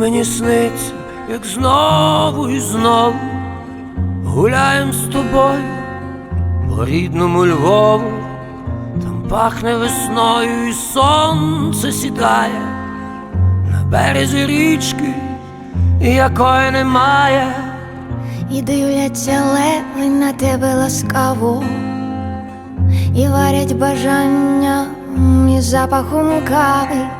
Мені сниться, як знову і знову гуляєм з тобою по рідному Львову, там пахне весною і сонце сідає на березі річки, якої немає. І дивляться леви на тебе ласкаво, і варять бажання із запахом кави,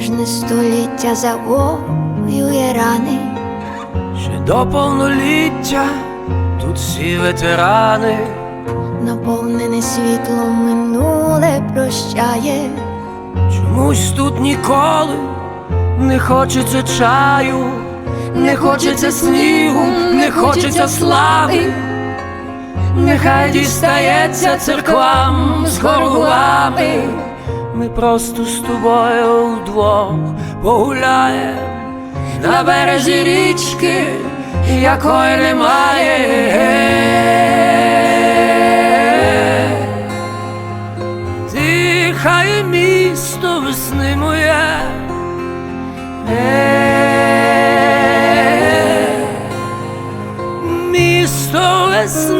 бентежне століття завоює рани, Ще до повноліття тут всі ветерани, наповнене світлом минуле прощає, чомусь тут ніколи не хочеться чаю, не хочеться снігу, не хочеться слави. Нехай дістається церквам з хорувами. Ми просто з тобою вдвох погуляєм на березі річки, якої немає. Дихає місто весни моє. Місто весни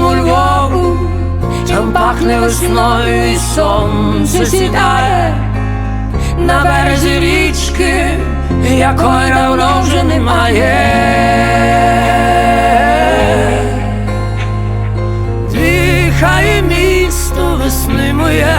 Там пахне весною і сонце сідає на березі річки, якої давно вже немає. Дихає місто весни моє.